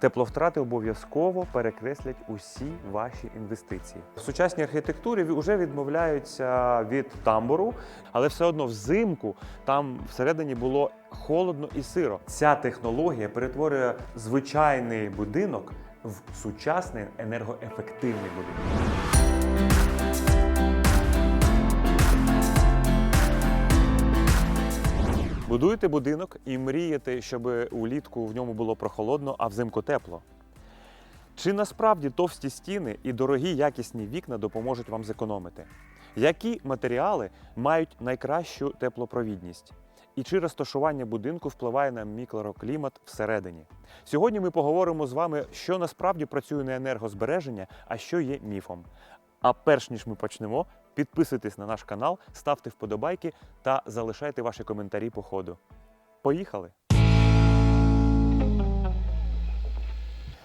Тепловтрати обов'язково перекреслять усі ваші інвестиції. В сучасній архітектурі вже відмовляються від тамбуру, але все одно взимку там всередині було холодно і сиро. Ця технологія перетворює звичайний будинок в сучасний енергоефективний будинок. Будуєте будинок і мрієте, щоб улітку в ньому було прохолодно, а взимку тепло. Чи насправді товсті стіни і дорогі якісні вікна допоможуть вам зекономити? Які матеріали мають найкращу теплопровідність? І чи розташування будинку впливає на мікроклімат всередині? Сьогодні ми поговоримо з вами, що насправді працює на енергозбереження, а що є міфом. А перш ніж ми почнемо, підписуйтесь на наш канал, ставте вподобайки та залишайте ваші коментарі по ходу. Поїхали!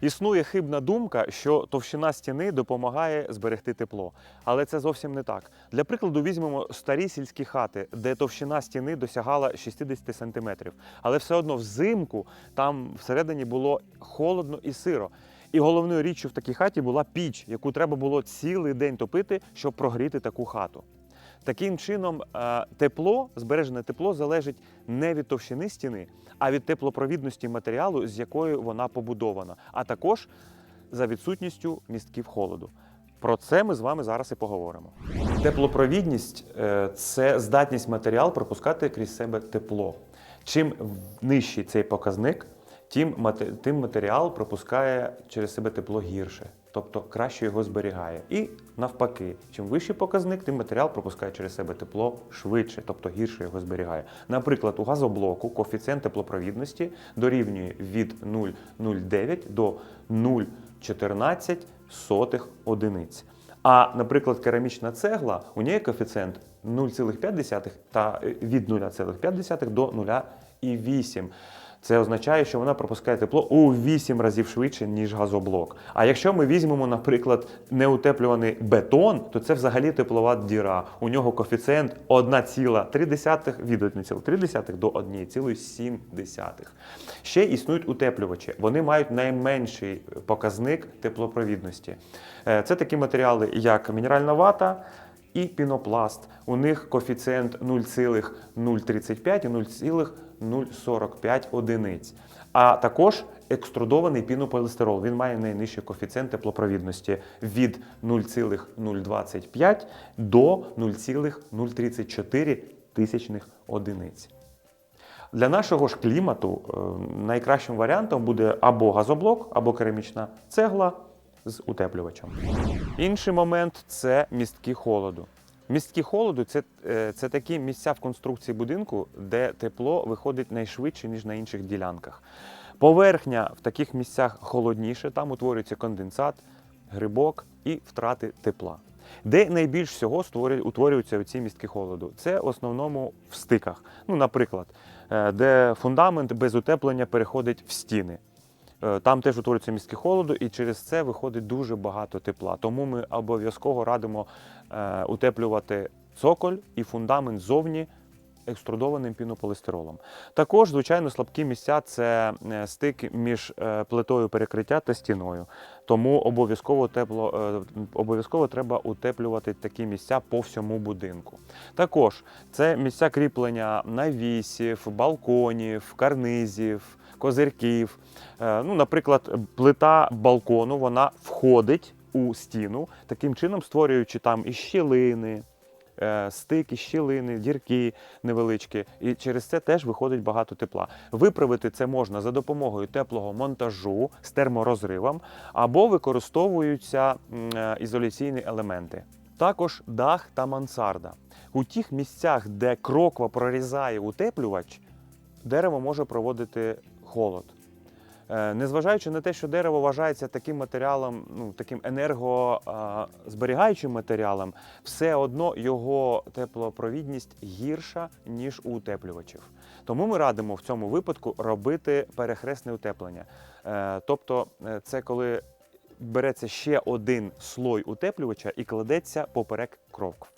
Існує хибна думка, що товщина стіни допомагає зберегти тепло. Але це зовсім не так. Для прикладу, візьмемо старі сільські хати, де товщина стіни досягала 60 см. Але все одно взимку там всередині було холодно і сиро. І головною річчю в такій хаті була піч, яку треба було цілий день топити, щоб прогріти таку хату. Таким чином, е, тепло, збережене тепло залежить не від товщини стіни, а від теплопровідності матеріалу, з якою вона побудована, а також за відсутністю містків холоду. Про це ми з вами зараз і поговоримо. Теплопровідність е, це здатність матеріал пропускати крізь себе тепло. Чим нижчий цей показник, тим, тим матеріал пропускає через себе тепло гірше, тобто краще його зберігає. І навпаки, чим вищий показник, тим матеріал пропускає через себе тепло швидше, тобто гірше його зберігає. Наприклад, у газоблоку коефіцієнт теплопровідності дорівнює від 0,09 до 0,14 одиниць. А, наприклад, керамічна цегла, у неї коефіцієнт 0,5 та е, від 0,5 до 0,8. Це означає, що вона пропускає тепло у 8 разів швидше, ніж газоблок. А якщо ми візьмемо, наприклад, неутеплюваний бетон, то це взагалі теплова діра. У нього коефіцієнт 1,3 від 1,3 до 1,7. Ще існують утеплювачі. Вони мають найменший показник теплопровідності. Е, Це такі матеріали, як мінеральна вата і пінопласт. У них коефіцієнт 0,035 і 0,045 одиниць. А також екструдований пінополістирол. Він має найнижчий коефіцієнт теплопровідності від 0,025 до 0,034 тисячних одиниць. Для нашого ж клімату е, найкращим варіантом буде або газоблок, або керамічна цегла з утеплювачем. Інший момент це містки холоду. Містки холоду це, е, це такі місця в конструкції будинку, де тепло виходить найшвидше, ніж на інших ділянках. Поверхня в таких місцях холодніше, там утворюється конденсат, грибок і втрати тепла. Де найбільш всього утворюються ці містки холоду? Це в основному в стиках. Ну, наприклад, е, де фундамент без утеплення переходить в стіни. Е, Там теж утворюються містки холоду, і через це виходить дуже багато тепла. Тому ми обов'язково радимо е, утеплювати цоколь і фундамент зовні екструдованим пінополістиролом. Також, звичайно, слабкі місця це е, стик між плитою перекриття та стіною. Тому обов'язково тепло обов'язково треба утеплювати такі місця по всьому будинку. Також це місця кріплення навісів, балконів, карнизів, козирків. Е, Ну, наприклад, плита балкону вона входить у стіну, таким чином створюючи там і щілини. е, Стики, щілини, дірки невеличкі, і через це теж виходить багато тепла. Виправити це можна за допомогою теплого монтажу з терморозривом або використовуються е, ізоляційні елементи. Також дах та мансарда. У тих місцях, де кроква прорізає утеплювач, дерево може проводити холод. Е, Незважаючи на те, що дерево вважається таким матеріалом, ну таким енергозберігаючим матеріалом, все одно його теплопровідність гірша, ніж у утеплювачів. Тому ми радимо в цьому випадку робити перехресне утеплення. Е, Тобто, е, це коли береться ще один слой утеплювача і кладеться поперек крокв.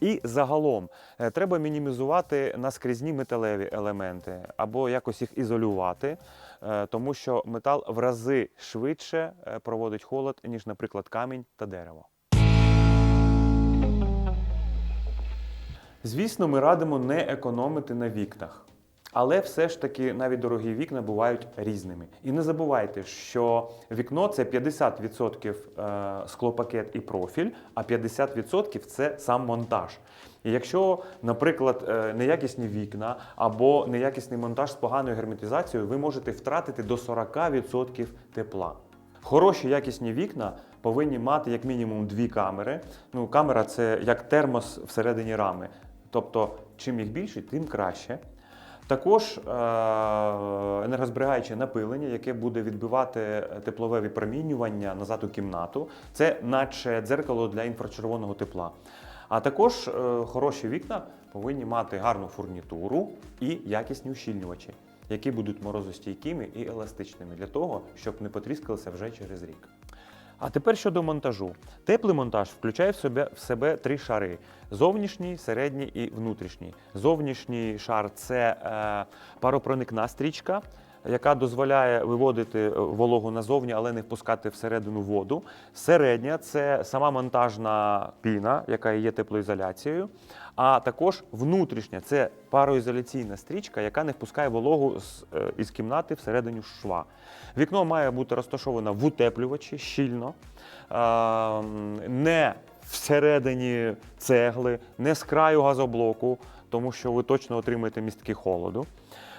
І загалом е, треба мінімізувати наскрізні металеві елементи або якось їх ізолювати. е, тому що метал в рази швидше е, проводить холод, ніж, наприклад, камінь та дерево. Звісно, ми радимо не економити на вікнах. Але все ж таки навіть дорогі вікна бувають різними. І не забувайте, що вікно це 50% е, склопакет і профіль, а 50% це сам монтаж. І якщо, наприклад, е, неякісні вікна або неякісний монтаж з поганою герметизацією, ви можете втратити до 40% тепла. Хороші якісні вікна повинні мати як мінімум дві камери. Ну, камера це як термос всередині рами. Тобто, чим їх більше, тим краще. Також е, енергозберігаюче напилення, яке буде відбивати теплове випромінювання назад у кімнату. Це наче дзеркало для інфрачервоного тепла. А також е, хороші вікна повинні мати гарну фурнітуру і якісні ущільнювачі, які будуть морозостійкими і еластичними для того, щоб не потріскалися вже через рік. А тепер щодо монтажу. Теплий монтаж включає в себе, в себе три шари: зовнішній, середній і внутрішній. Зовнішній шар це е, паропроникна стрічка. Яка дозволяє виводити е, вологу назовні, але не впускати всередину воду. Середня це сама монтажна піна, яка є теплоізоляцією. А також внутрішня це пароізоляційна стрічка, яка не впускає вологу е, із кімнати всередину шва. Вікно має бути розташоване в утеплювачі щільно, е, не всередині цегли, не з краю газоблоку, тому що ви точно отримаєте містки холоду.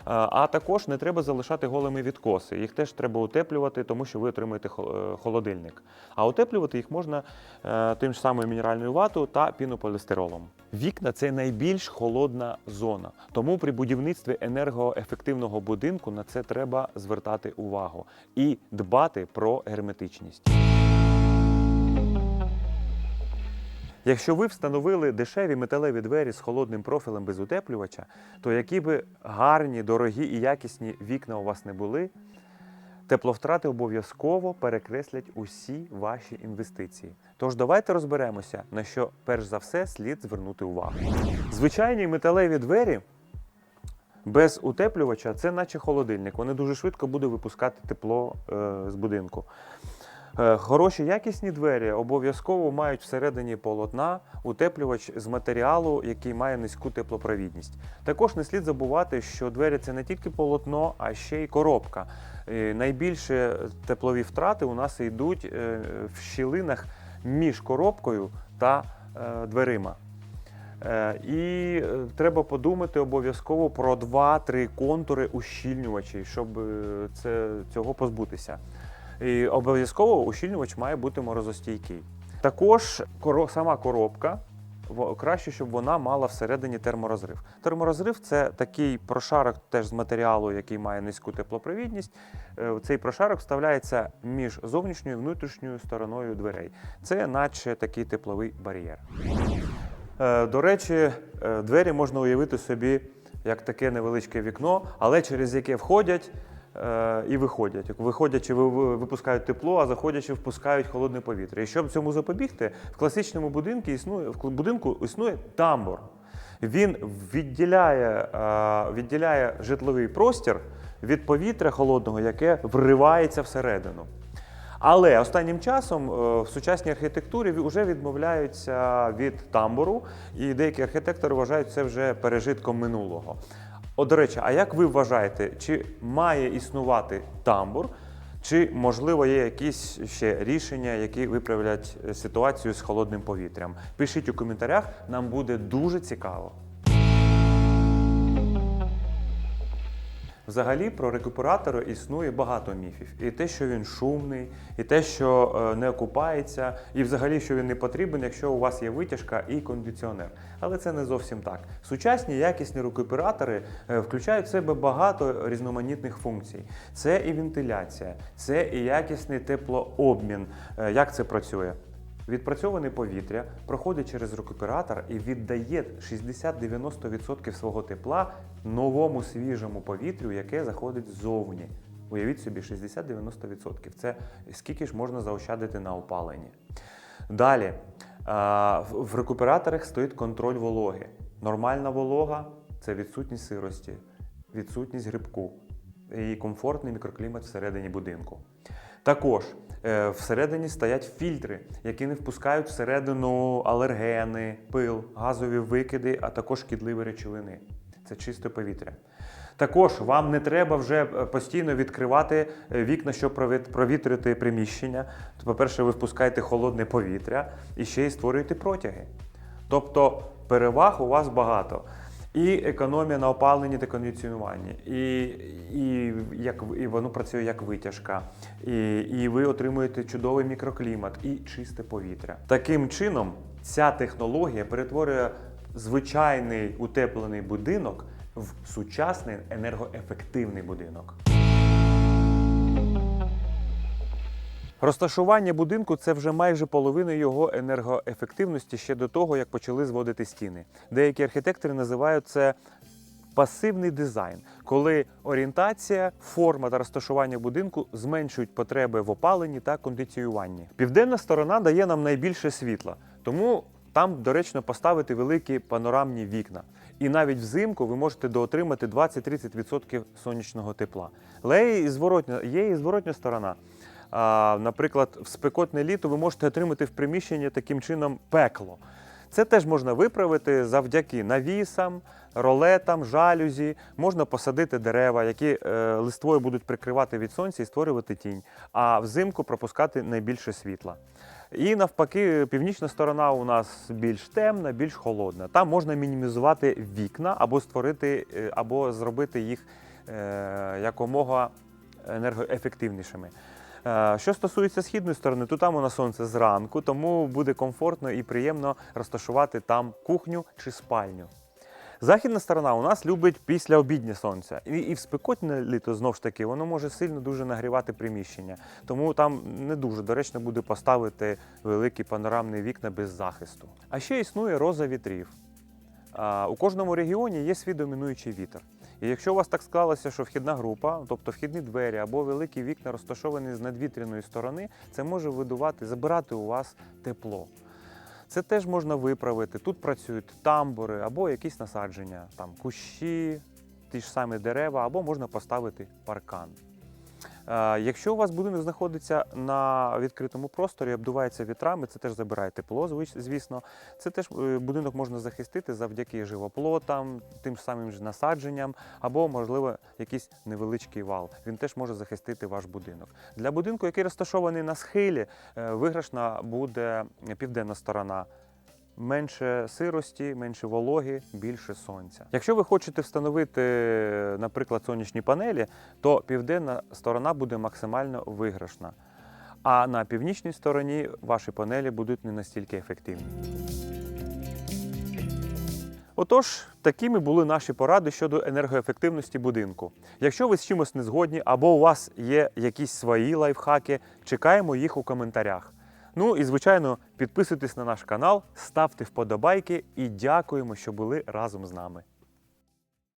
Е, А також не треба залишати голими відкоси. Їх теж треба утеплювати, тому що ви отримаєте хо- е, холодильник. А утеплювати їх можна е, тим ж самою мінеральною ватою та пінополістиролом. Вікна це найбільш холодна зона. Тому при будівництві енергоефективного будинку на це треба звертати увагу і дбати про герметичність. Якщо ви встановили дешеві металеві двері з холодним профілем без утеплювача, то які би гарні, дорогі і якісні вікна у вас не були, тепловтрати обов'язково перекреслять усі ваші інвестиції. Тож давайте розберемося, на що перш за все слід звернути увагу. Звичайні металеві двері без утеплювача це наче холодильник. Вони дуже швидко будуть випускати тепло е, з будинку. Е, Хороші якісні двері обов'язково мають всередині полотна утеплювач з матеріалу, який має низьку теплопровідність. Також не слід забувати, що двері це не тільки полотно, а ще й коробка. Найбільше теплові втрати у нас йдуть е, в щілинах між коробкою та е, дверима. І треба подумати обов'язково про 2-3 контури ущільнювачів, щоб це, цього позбутися. І обов'язково ущільнювач має бути морозостійкий. Також сама коробка краще, щоб вона мала всередині терморозрив. Терморозрив це такий прошарок теж з матеріалу, який має низьку теплопровідність. Е, Цей прошарок вставляється між зовнішньою і внутрішньою стороною дверей. Це наче такий тепловий бар'єр. Е, До речі, е, двері можна уявити собі як таке невеличке вікно, але через яке входять і виходять. Виходячи, ви- ви- випускають тепло, а заходячи, впускають холодне повітря. І щоб цьому запобігти, в класичному будинку існує в будинку існує тамбур. Він відділяє, е, відділяє житловий простір від повітря холодного, яке вривається всередину. Але останнім часом е, в сучасній архітектурі вже відмовляються від тамбуру, і деякі архітектори вважають це вже пережитком минулого. О, до речі, а як ви вважаєте, чи має існувати тамбур, чи можливо є якісь ще рішення, які виправлять е, ситуацію з холодним повітрям? Пишіть у коментарях, нам буде дуже цікаво. Взагалі про рекуператори існує багато міфів. І те, що він шумний, і те, що е, не окупається, і взагалі, що він не потрібен, якщо у вас є витяжка і кондиціонер. Але це не зовсім так. Сучасні якісні рекуператори е, включають в себе багато різноманітних функцій. Це і вентиляція, це і якісний теплообмін. Е, Як це працює? Відпрацьоване повітря проходить через рекуператор і віддає 60-90% свого тепла новому свіжому повітрю, яке заходить ззовні. Уявіть собі, 60-90%. Це скільки ж можна заощадити на опаленні. Далі, в в рекуператорах стоїть контроль вологи. Нормальна волога це відсутність сирості, відсутність грибку. і комфортний мікроклімат всередині будинку. Також е, всередині стоять фільтри, які не впускають всередину алергени, пил, газові викиди, а також шкідливі речовини. Це чисте повітря. Також вам не треба вже е, постійно відкривати е, вікна, щоб провіт- провітрити приміщення. По-перше, ви впускаєте холодне повітря і ще й створюєте протяги. Тобто переваг у вас багато. І економія на опаленні та кондиціонуванні, і, і, як, і воно працює як витяжка, і, і ви отримуєте чудовий мікроклімат і чисте повітря. Таким чином, ця технологія перетворює звичайний утеплений будинок в сучасний енергоефективний будинок. Розташування будинку це вже майже половина його енергоефективності ще до того, як почали зводити стіни. Деякі архітектори називають це пасивний дизайн, коли орієнтація, форма та розташування будинку зменшують потреби в опаленні та кондиціюванні. Південна сторона дає нам найбільше світла, тому там доречно поставити великі панорамні вікна. І навіть взимку ви можете доотримати 20-30% сонячного тепла. Але є і зворотня, є і зворотня сторона. Наприклад, в спекотне літо ви можете отримати в приміщенні таким чином пекло. Це теж можна виправити завдяки навісам, ролетам, жалюзі. Можна посадити дерева, які е, листвою будуть прикривати від сонця і створювати тінь, а взимку пропускати найбільше світла. І навпаки, північна сторона у нас більш темна, більш холодна. Там можна мінімізувати вікна або створити, е, або зробити їх е, якомога енергоефективнішими. Е, Що стосується східної сторони, то там у нас сонце зранку, тому буде комфортно і приємно розташувати там кухню чи спальню. Західна сторона у нас любить після обіднє сонце. І, і в спекотне літо знову ж таки воно може сильно дуже нагрівати приміщення. Тому там не дуже доречно буде поставити великі панорамні вікна без захисту. А ще існує роза вітрів. А, У кожному регіоні є свій домінуючий вітер. І якщо у вас так склалося, що вхідна група, тобто вхідні двері або великі вікна розташовані з надвітряної сторони, це може видувати, забирати у вас тепло. Це теж можна виправити. Тут працюють тамбури або якісь насадження, там кущі, ті ж самі дерева, або можна поставити паркан. Е, Якщо у вас будинок знаходиться на відкритому просторі, обдувається вітрами, це теж забирає тепло, звісно. Це теж е, будинок можна захистити завдяки живоплотам, тим самим ж насадженням, або, можливо, якийсь невеличкий вал. Він теж може захистити ваш будинок. Для будинку, який розташований на схилі, е, виграшна буде південна сторона. Менше сирості, менше вологи, більше сонця. Якщо ви хочете встановити, наприклад, сонячні панелі, то південна сторона буде максимально виграшна. А на північній стороні ваші панелі будуть не настільки ефективні. Отож, такими були наші поради щодо енергоефективності будинку. Якщо ви з чимось не згодні або у вас є якісь свої лайфхаки, чекаємо їх у коментарях. Ну і звичайно, підписуйтесь на наш канал, ставте вподобайки і дякуємо, що були разом з нами.